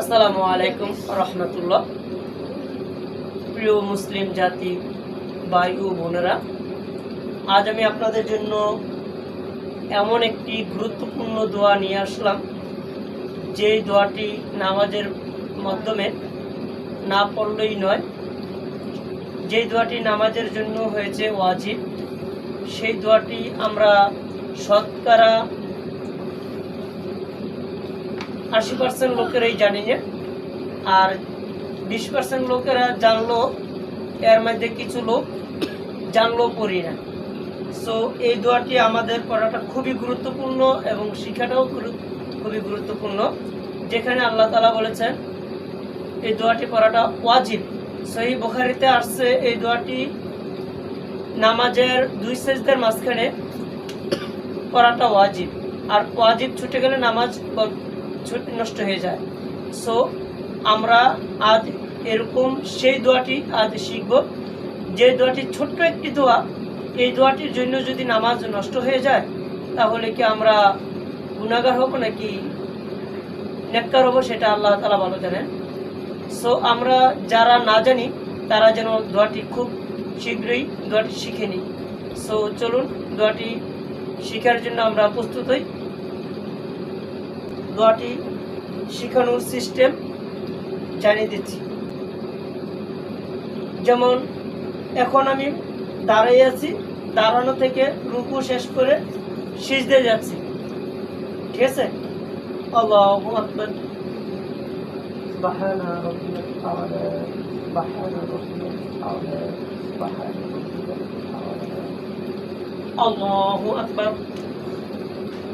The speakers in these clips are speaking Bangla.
আসসালামু আলাইকুম রহমতুল্লাহ। প্রিয় মুসলিম জাতি ভাই ও বোনেরা, আজ আমি আপনাদের জন্য এমন একটি গুরুত্বপূর্ণ দোয়া নিয়ে আসলাম। যে দোয়াটি নামাজের মাধ্যমে না পড়লেই নয় যে দোয়াটি নামাজের জন্য হয়েছে ওয়াজিব, সেই দোয়াটি আমরা শতকরা আশি পার্সেন্ট লোকেরাই জানি না আর বিশ পার্সেন্ট লোকেরা জানলো, এর মধ্যে কিছু লোক জানলো পড়ি না। সো এই দোয়াটি আমাদের পড়াটা খুবই গুরুত্বপূর্ণ এবং শিক্ষাটাও খুবই গুরুত্বপূর্ণ। যেখানে আল্লাহ তালা বলেছেন, এই দোয়াটি পড়াটা ওয়াজিব। সহি বুখারিতে আসছে, এই দোয়াটি নামাজের দুই সেজদের মাঝখানে পড়াটা ওয়াজিব। আর ওয়াজিব ছুটে গেলে নামাজ নষ্ট হয়ে যায়। সো আমরা আজ এরকম সেই দোয়াটি আজ শিখব। যে দোয়াটি ছোট্ট একটি দোয়া, এই দোয়াটির জন্য যদি নামাজ নষ্ট হয়ে যায়, তাহলে কি আমরা গুণাগার হব নাকি নেককার হব সেটা আল্লাহ তালা ভালো জানেন। সো আমরা যারা না জানি, তারা যেন দোয়াটি খুব শীঘ্রই দোয়াটি শিখে নিই। সো চলুন দোয়াটি শেখার জন্য আমরা প্রস্তুত হই। গুয়াহাটি শিখানোর সিস্টেম জানিয়ে দিচ্ছি। যেমন এখন আমি দাঁড়িয়ে আছি দাঁড়ানো থেকে রুকু শেষ করে সিজদে যাচ্ছি। ঠিক আছে? বাহানা বাহানা আল্লাহ আকবর।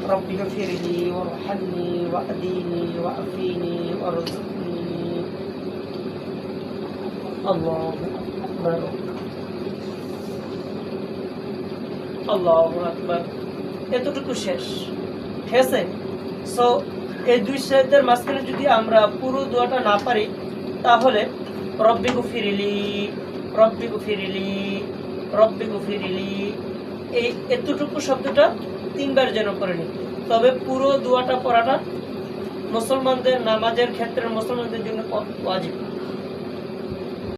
رب اغفر لي وارحمني واهديني وعافيني وارزقني الله أكبر الله أكبر এতটুকু শেষ ঠিক আছে সো এই দুই শব্দের মাঝখানে যদি আমরা পুরো দোয়াটা না পারি তাহলে রব্বিকু ফিরিলি রব্বিকু ফিরিলি রব্বিকু ফিরিলি এই এতটুকু শব্দটা তিনবার যেন করে নি। তবে পুরো দোয়াটা পড়াটা মুসলমানদের নামাজের ক্ষেত্রে মুসলমানদের জন্য ওয়াজিব।